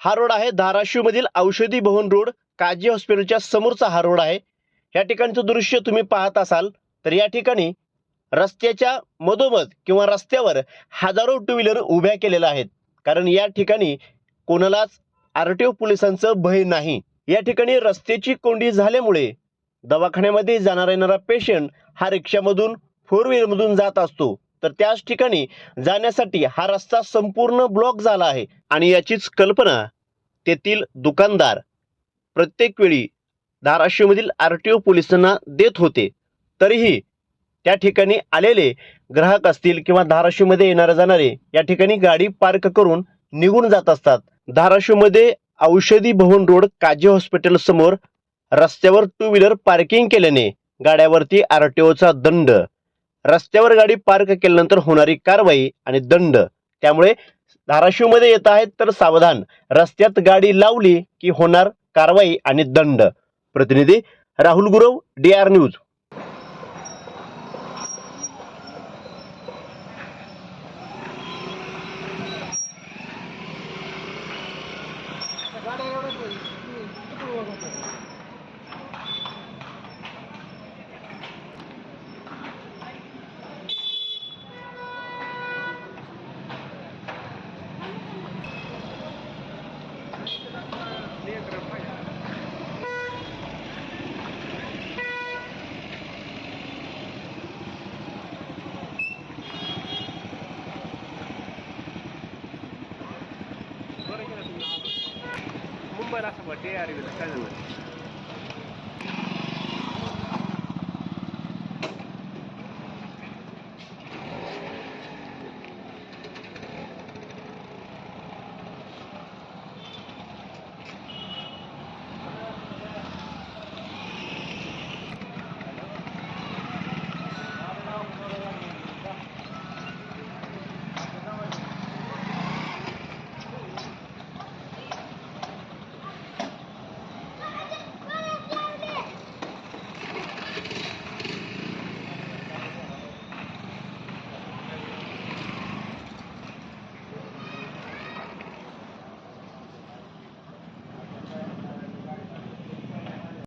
हा रोड आहे धाराशिवमधील औषधी भवन रोड. काजी हॉस्पिटलच्या समोरचा हा रोड आहे. या ठिकाणचं दृश्य तुम्ही पाहत असाल तर या ठिकाणी रस्त्याच्या मधोमध किंवा रस्त्यावर हजारो टू व्हीलर उभ्या केलेल्या आहेत. कारण या ठिकाणी कोणालाच आर टी ओ पोलिसांचं भय नाही. या ठिकाणी रस्त्याची कोंडी झाल्यामुळे दवाखान्यामध्ये जाणारा येणारा पेशंट हा रिक्षामधून फोर व्हीलरमधून जात असतो. तर त्याच ठिकाणी जाण्यासाठी हा रस्ता संपूर्ण ब्लॉक झाला आहे. आणि याचीच कल्पना तेथील दुकानदार प्रत्येक वेळी धाराशिवमधील आर टी ओ पोलिसांना देत होते. तरीही त्या ठिकाणी आलेले ग्राहक असतील किंवा धाराशिवमध्ये येणारे जाणारे या ठिकाणी गाडी पार्क करून निघून जात असतात. धाराशिवमध्ये औषधी भवन रोड काजी हॉस्पिटल समोर रस्त्यावर टू व्हीलर पार्किंग केल्याने गाड्यावरती आर टी ओचा दंड रस्त्यावर गाडी पार्क केल्यानंतर होणारी कारवाई आणि दंड. त्यामुळे धाराशिवमध्ये येत आहेत तर सावधान. रस्त्यात गाडी लावली की होणार कारवाई आणि दंड. प्रतिनिधी Rahul Gurav D R news मुंबईला असं वाटते अरे काय झालं